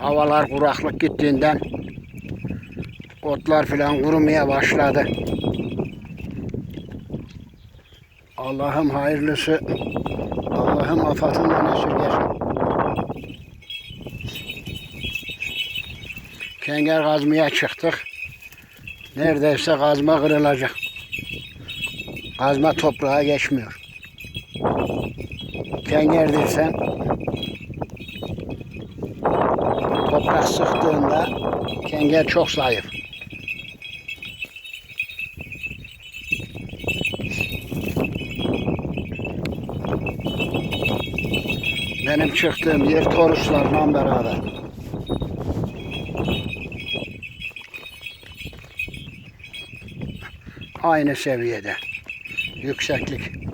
Havalar kuraklık gittiğinden otlar filan kurumaya başladı. Allah'ım hayırlısı, Allah'ım afatından esirgesin. Kenger kazmaya çıktık. Neredeyse kazma kırılacak. Kazma toprağa geçmiyor. Kenger dersen toprak sıktığında kenger çok zayıf. Benim çıktığım yer toruslarla beraber. Aynı seviyede. Yükseklik.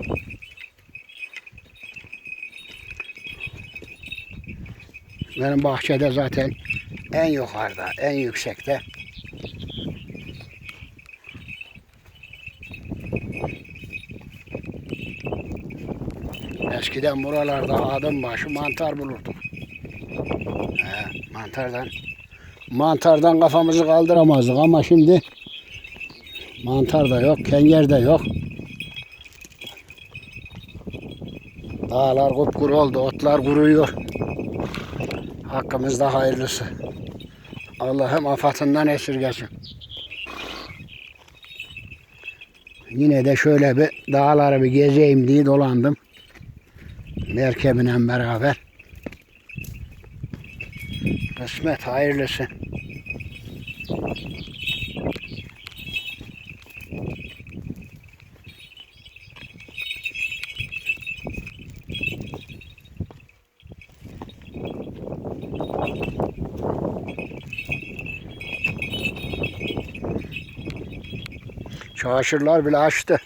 Benim bahçede zaten en yukarıda, en yüksekte. Eskiden buralarda adım başı mantar bulurduk. He, mantardan mantardan kafamızı kaldıramazdık ama şimdi mantar da yok, kenger de yok. Dağlar kupkuru oldu, otlar kuruyor. Hakkımızda hayırlısı. Allah'ım afatından esirgesin. Yine de şöyle bir dağları bir gezeyim diye dolandım. Merkebine beraber. Kısmet hayırlısı. Çamaşırlar bile açtı.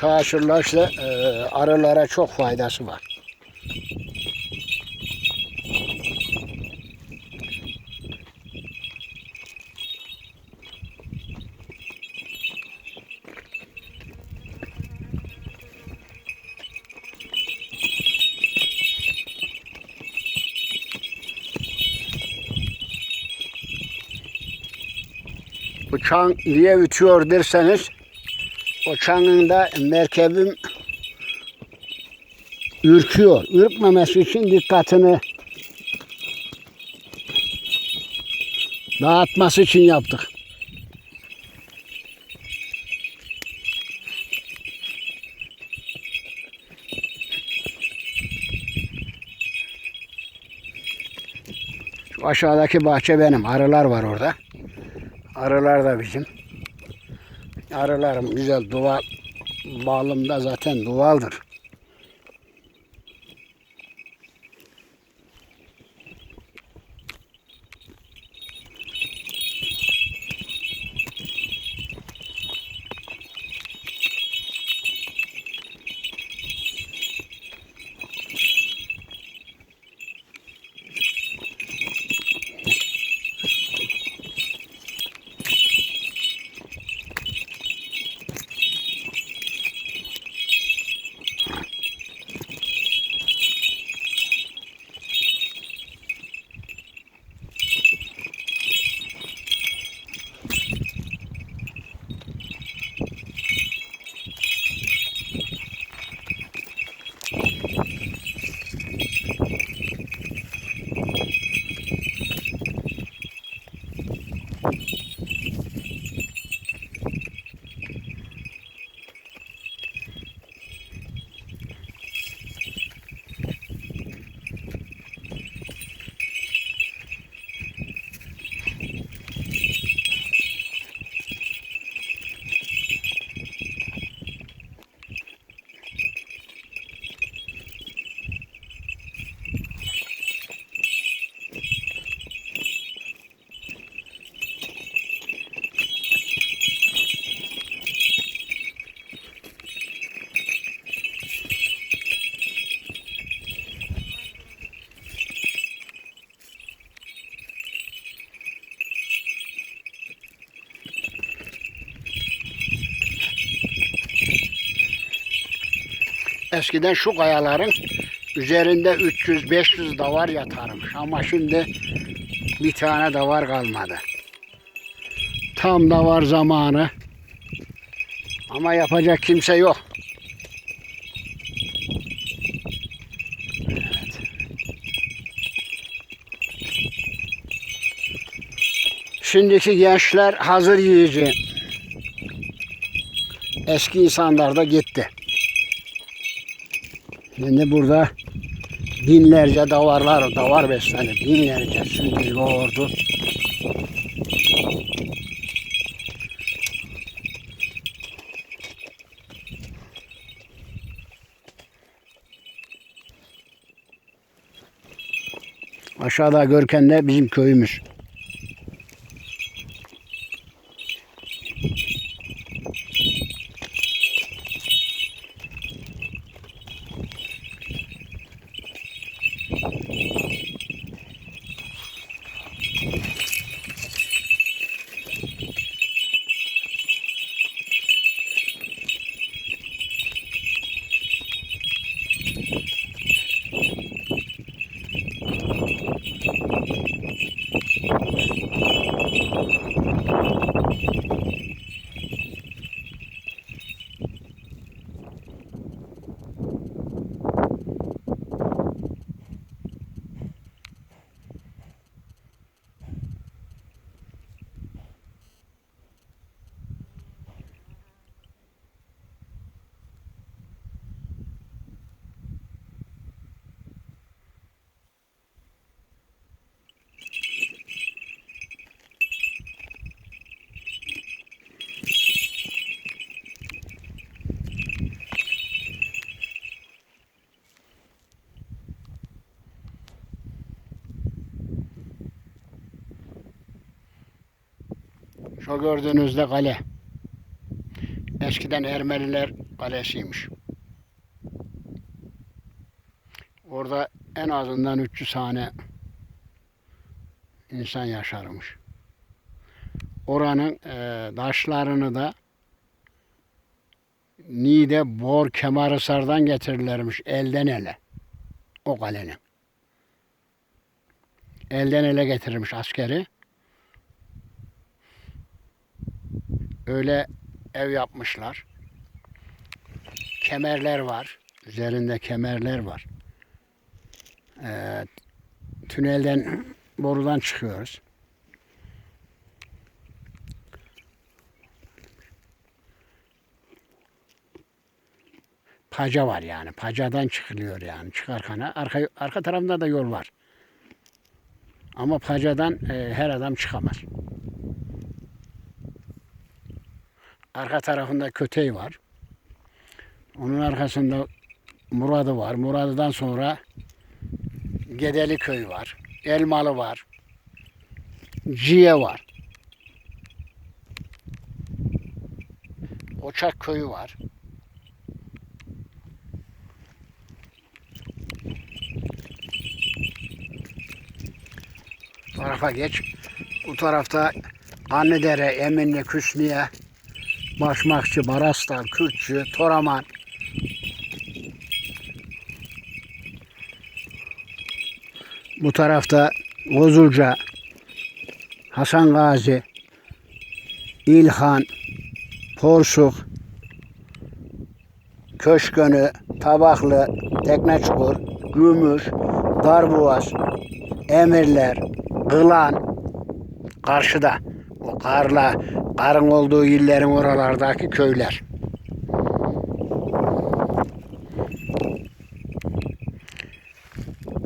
Çamaşırlar işte e, arılara çok faydası var. Çan niye ütüyor derseniz o çanında merkebim ürküyor. Ürkmemesi için dikkatini dağıtması için yaptık. Şu aşağıdaki bahçe benim. Arılar var orada. Arılar da bizim. Arılarım güzel duval bağlımda zaten duvaldır. Eskiden şu kayaların üzerinde 300-500 davar yatarmış. Ama şimdi bir tane davar kalmadı. Tam davar zamanı. Ama yapacak kimse yok. Şimdiki gençler hazır yiyici. Eski insanlar da gitti. Şimdi burada binlerce davarlar, davar beslenir. Binlerce sütü, yoğurdu. Aşağıda görken de bizim köyümüz. Şu gördüğünüzde kale. Eskiden Ermeniler kalesiymiş. Orada en azından 300 tane insan yaşarmış. Oranın e, taşlarını da Niğde Bor Kemarhisar'dan getirirlermiş elden ele. O kalenin. Elden ele getirirmiş askeri. Öyle ev yapmışlar. Kemerler var. Üzerinde kemerler var. Ee, tünelden borudan çıkıyoruz. Paca var yani. Pacadan çıkılıyor yani. Çıkarken arka, arka tarafında da yol var. Ama pacadan e, her adam çıkamaz. Arka tarafında Kötey var. Onun arkasında Muradı var. Muradı'dan sonra Gedeli köy var. Elmalı var. Ciye var. Oçak köyü var. Tarafa geç. Bu tarafta Annedere, Eminli, Küsniye, Başmakçı, Baraslar, Kürtçü, Toraman. Bu tarafta Bozulca, Hasan Gazi, İlhan, Porsuk, Köşkönü, Tabaklı, Tekneçukur, Gümüş, Darboğaz, Emirler, Kılan, karşıda o karla karın olduğu illerin oralardaki köyler.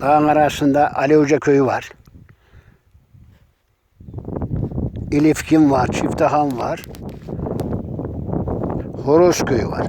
Dağın arasında Ali Hoca köyü var. İlifkin var, Çiftehan var. Horoz köyü var.